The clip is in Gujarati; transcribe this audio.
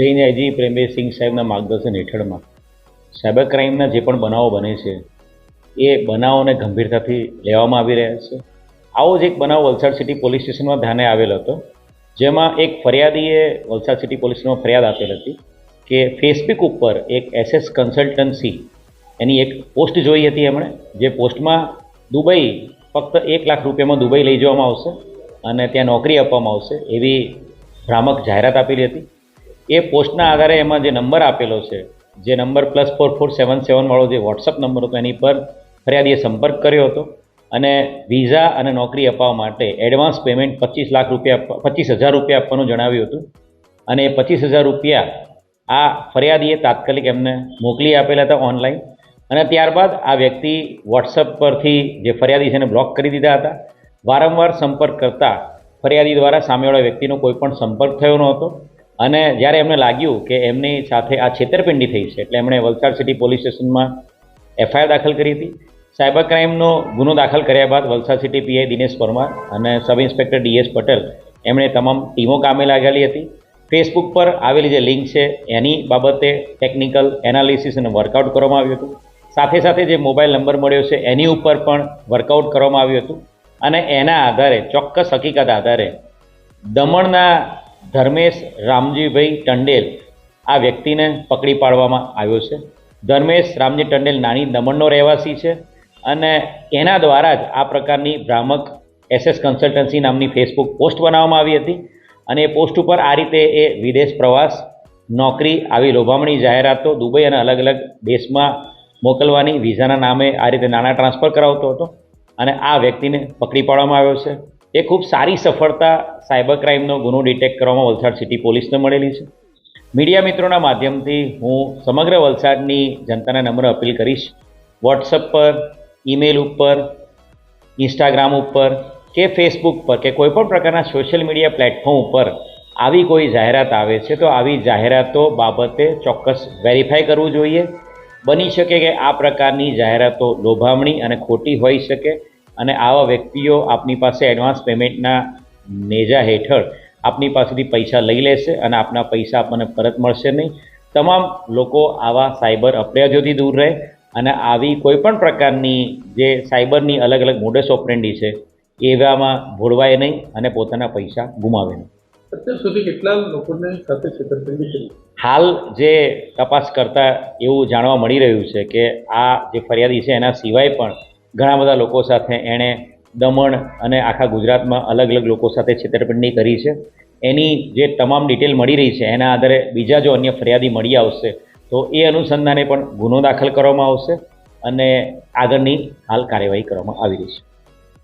રેન્જ આઈજી સિંહ સાહેબના માર્ગદર્શન હેઠળમાં. સાયબર ક્રાઇમના જે પણ બનાવો બને છે, એ બનાવોને ગંભીરતાથી લેવામાં આવી રહ્યા છે. આવો જ એક બનાવ વલસાડ સિટી પોલીસ સ્ટેશનમાં ધ્યાને આવેલો હતો, જેમાં એક ફરિયાદીએ વલસાડ સિટી પોલીસમાં ફરિયાદ આપેલ હતી કે ફેસબુક ઉપર એક એસએસ કન્સલ્ટન્સી, એની એક પોસ્ટ જોઈ હતી એમણે, જે પોસ્ટમાં દુબઈ ફક્ત એક લાખ રૂપિયામાં દુબઈ લઈ જવામાં આવશે અને ત્યાં નોકરી આપવામાં આવશે એવી ભ્રામક જાહેરાત આપેલી હતી. એ પોસ્ટના આધારે એમાં જે નંબર આપેલો છે, જે number plus four four seven સેવનવાળો જે વોટ્સઅપ નંબર હતો એની પર ફરિયાદીએ સંપર્ક કર્યો હતો અને વિઝા અને નોકરી અપાવવા માટે એડવાન્સ પેમેન્ટ પચીસ લાખ રૂપિયા પચીસ હજાર રૂપિયા આપવાનું જણાવ્યું હતું. અને એ પચીસ હજાર રૂપિયા આ ફરિયાદીએ તાત્કાલિક એમને મોકલી આપેલા હતા ઓનલાઈન અને ત્યારબાદ આ વ્યક્તિ વોટ્સઅપ પરથી જે ફરિયાદી છે એને બ્લોક કરી દીધા હતા. વારંવાર સંપર્ક કરતા ફરિયાદી દ્વારા સામેવાળા વ્યક્તિનો કોઈ પણ સંપર્ક થયો નહોતો. અને જ્યારે એમને લાગ્યું કે એમની સાથે આ છેતરપિંડી થઈ છે, એટલે એમણે વલસાડ સિટી પોલીસ સ્ટેશનમાં એફઆઈઆર દાખલ કરી હતી. સાયબર ક્રાઇમનો ગુનો દાખલ કર્યા બાદ વલસાડ સિટી પીઆઈ દિનેશ પરમાર અને સબ ઇન્સ્પેક્ટર ડીએસ પટેલ એમણે તમામ ટીમો કામે લાગેલી હતી. ફેસબુક પર આવેલી જે લિંક છે, એની બાબતે ટેકનિકલ એનાલિસિસ અને વર્કઆઉટ કરવામાં આવ્યું હતું. સાથે સાથે જે મોબાઈલ નંબર મળ્યો છે, એની ઉપર પણ વર્કઆઉટ કરવામાં આવ્યું હતું. અને એના આધારે, ચોક્કસ હકીકત આધારે દમણના ધર્મેશ રામજીભાઈ ટંડેલ આ વ્યક્તિને પકડી પાડવામાં આવ્યો છે. ધર્મેશ રામજી ટંડેલ નાની દમણનો રહેવાસી છે અને એના દ્વારા જ આ પ્રકારની ભ્રામક એસએસ કન્સલ્ટન્સી નામની ફેસબુક પોસ્ટ બનાવવામાં આવી હતી અને એ પોસ્ટ ઉપર આ રીતે એ વિદેશ પ્રવાસ, નોકરી આવી લોભામણી જાહેરાતો દુબઈ અને અલગ અલગ દેશમાં મોકલવાની વિઝાના નામે આ રીતે નાણાં ટ્રાન્સફર કરાવતો હતો અને આ વ્યક્તિને પકડી પાડવામાં આવ્યો છે. એ ખૂબ સારી સફળતા સાયબર ક્રાઇમનો ગુનો ડિટેક્ટ કરવામાં વલસાડ સિટી પોલીસને મળેલી છે. મીડિયા મિત્રોના માધ્યમથી હું સમગ્ર વલસાડની જનતાને નમ્ર અપીલ કરીશ. વોટ્સઅપ પર, ઈમેલ ઉપર, ઇન્સ્ટાગ્રામ ઉપર કે ફેસબુક પર કે કોઈપણ પ્રકારના સોશિયલ મીડિયા પ્લેટફોર્મ ઉપર આવી કોઈ જાહેરાત આવે છે તો આવી જાહેરાતો બાબતે ચોક્કસ વેરીફાઈ કરવું જોઈએ. બની શકે કે આ પ્રકારની જાહેરાતો લોભામણી અને ખોટી હોઈ શકે. અને આવા વ્યક્તિઓ આપની પાસે એડવાન્સ પેમેન્ટના નેજા હેઠળ આપની પાસેથી પૈસા લઈ લેશે અને આપના પૈસા આપણને પરત મળશે નહીં. તમામ લોકો આવા સાયબર અપરાધોથી દૂર રહે અને આવી કોઈપણ પ્રકારની જે સાયબરની અલગ અલગ મોડસ ઓપરેન્ડી છે એવામાં ભોળવાય નહીં અને પોતાના પૈસા ગુમાવે નહીં. અત્યાર સુધી કેટલા લોકોને સાથે છેતરપિંડી કરી? હાલ જે તપાસ કરતા એવું જાણવા મળી રહ્યું છે કે આ જે ફરિયાદી છે એના સિવાય પણ ઘણા બધા લોકો સાથે એણે દમણ અને આખા ગુજરાતમાં અલગ અલગ લોકો સાથે છેતરપિંડી કરી છે. એની જે તમામ ડિટેલ મળી રહી છે, એના આધારે બીજા જો અન્ય ફરિયાદી મળી આવશે, તો એ અનુસંધાને પણ ગુનો દાખલ કરવામાં આવશે અને આગળની હાલ કાર્યવાહી કરવામાં આવી રહી છે.